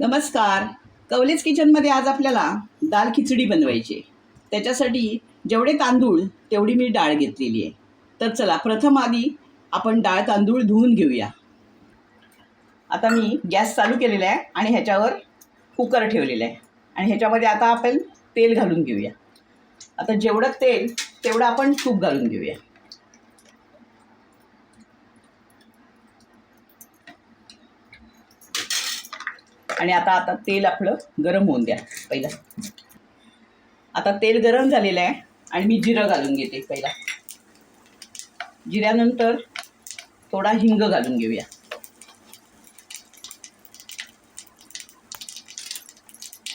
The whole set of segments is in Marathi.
नमस्कार. कवलेज किचनमध्ये आज आपल्याला दाल खिचडी बनवायची आहे. त्याच्यासाठी जेवढे तांदूळ तेवढी मी डाळ घेतलेली आहे. तर चला प्रथम आधी आपण डाळ तांदूळ धुवून घेऊया. आता मी गॅस चालू केलेला आहे आणि ह्याच्यावर कुकर ठेवलेला आहे. आणि ह्याच्यामध्ये आता आपण तेल घालून घेऊया. आता जेवढं तेल तेवढं आपण तूप घालून घेऊया. आणि आता आता तेल आपलं गरम होऊन द्या पहिला. आता तेल गरम झालेलं आहे आणि मी जिरं घालून घेते पहिला. जिऱ्यानंतर थोडा हिंग घालून घेऊया.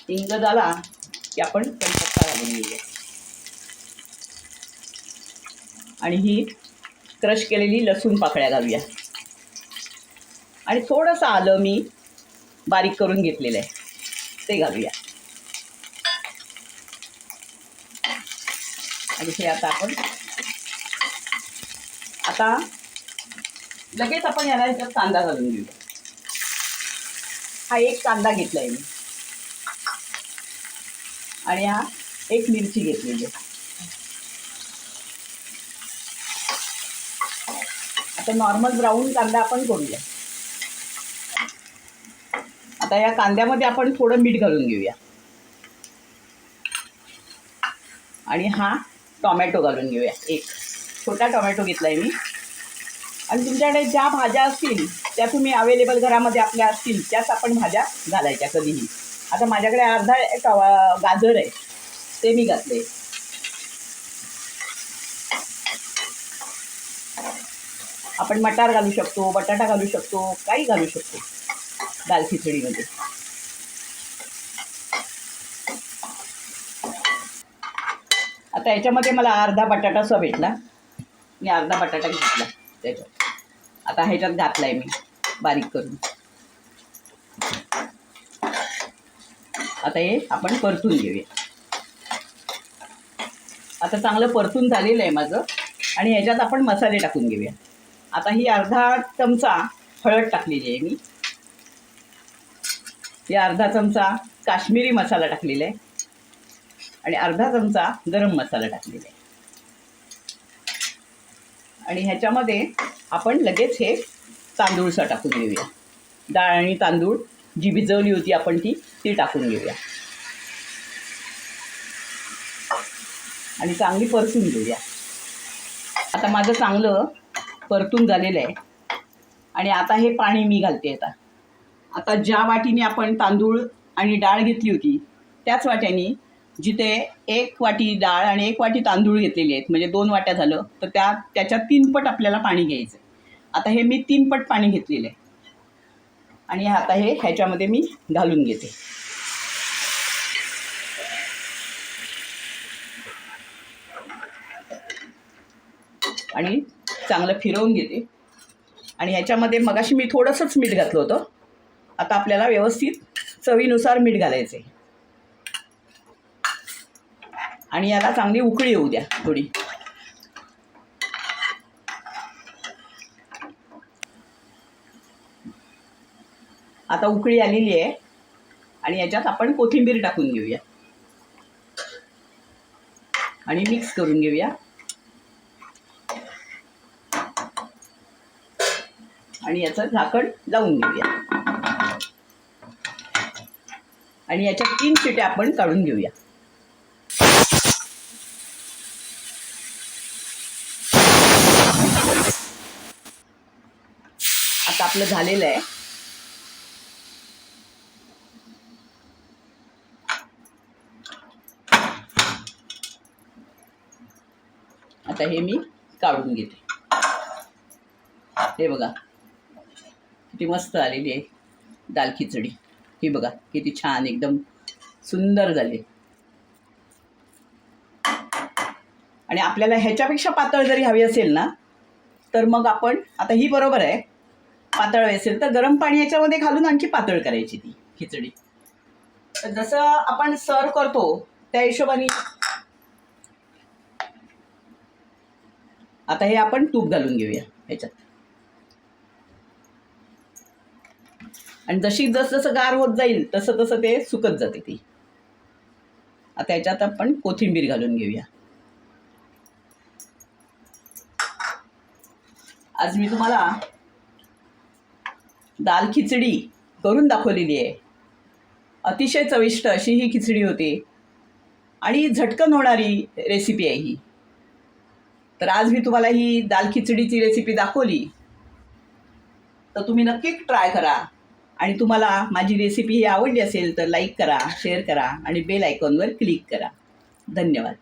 हिंग झाला की आपण कढीपत्ता घालून घेऊया. आणि ही क्रश केलेली लसूण पाकळ्या घालूया. आणि थोडंसं आलं मी बारीक करून घेतलेलं आहे. ते घालूया. आणि हे आता आपण आता लगेच आपण याला ह्याच्यात कांदा घालून घेऊया हा एक कांदा घेतला आहे मी. आणि हा एक मिरची घेतलेली आहे. आता नॉर्मल ब्राऊन कांदा आपण करूया. आता या कांद्यामध्ये आपण थोडं मीठ घालून घेऊया. आणि हा टॉमॅटो घालून घेऊया. एक छोटा टॉमॅटो घेतला आहे मी. आणि तुमच्याकडे ज्या भाज्या असतील त्या तुम्ही अवेलेबल घरामध्ये आपल्या असतील त्याच आपण भाज्या घालायच्या कधीही. आता माझ्याकडे अर्धा टवा- गाजर आहे. ते मी घातले. आपण मटार घालू शकतो बटाटा घालू शकतो काही घालू शकतो. दाल खिचडीमध्ये. आता याच्यामध्ये मला अर्धा बटाटा बटाटाचा भेटला. मी अर्धा बटाटा घेतला त्याच्यात. आता ह्याच्यात घातला आहे मी बारीक करून. आता हे आपण परतून घेऊया. आता चांगलं परतून झालेलं आहे माझं. आणि ह्याच्यात आपण मसाले टाकून घेऊया. आता ही अर्धा चमचा हळद टाकलेली आहे मी. या अर्धा चमचा काश्मीरी मसाला टाकलेला आहे. आणि अर्धा चमचा गरम मसाला टाकलेला आहे. आणि ह्याच्यामध्ये आपण लगेच हे तांदूळसा टाकून घेऊया. डाळ आणि तांदूळ जी भिजवली होती आपण ती ती टाकून घेऊया. आणि चांगली परतून घेऊया. आता माझं चांगलं परतून झालेलं आहे. आणि आता हे पाणी मी घालते आता. आता ज्या वाटीने आपण तांदूळ आणि डाळ घेतली होती त्याच वाट्याने जिथे एक वाटी डाळ आणि एक वाटी तांदूळ घेतलेले आहेत म्हणजे दोन वाट्या झालं तर त्या त्याच्यात तीन पट आपल्याला पाणी घ्यायचं आता हे मी तीन पट पाणी घेतलेलं आहे. आणि आता हे ह्याच्यामध्ये मी घालून घेते. आणि चांगलं फिरवून घेते. आणि ह्याच्यामध्ये मगाशी मी थोडंसंच मीठ घातलं होतं. आता आपल्याला व्यवस्थित चवीनुसार मीठ घालायचं आहे. आणि याला चांगली उकळी येऊ द्या थोडी. आता उकळी आलेली आहे. आणि याच्यात आपण कोथिंबीर टाकून घेऊया. आणि मिक्स करून घेऊया. आणि याचं झाकण लावून घेऊया. आणि याच्या तीन शिट्या आपण काढून घेऊया. आता आपलं झालेलं आहे. आता हे मी काढून घेते. हे बघा किती मस्त आलेली आहे दाल खिचडी. ही बघा किती छान एकदम सुंदर झाली. आणि आपल्याला ह्याच्यापेक्षा पातळ जरी हवी असेल ना तर मग आपण आता ही बरोबर आहे पातळ असेल तर गरम पाणी याच्यामध्ये घालून आणखी पातळ करायची ती खिचडी. तर जसं आपण सर्व करतो त्या हिशोबाने आता हे आपण तूप घालून घेऊया ह्याच्यात. आणि जशी जसजसं गार होत जाईल तसं तसं ते सुकत जाते ती. आता याच्यात आपण कोथिंबीर घालून घेऊया. आज मी तुम्हाला दाल खिचडी करून दाखवलेली आहे. अतिशय चविष्ट अशी ही खिचडी होती आणि झटकन होणारी रेसिपी आहे ही. तर आज मी तुम्हाला ही दाल खिचडीची रेसिपी दाखवली. तर तुम्ही नक्की ट्राय करा. आणि तुम्हाला माझी रेसिपी ही आवडली असेल तर लाईक करा शेअर करा आणि बेल आयकॉनवर क्लिक करा. धन्यवाद.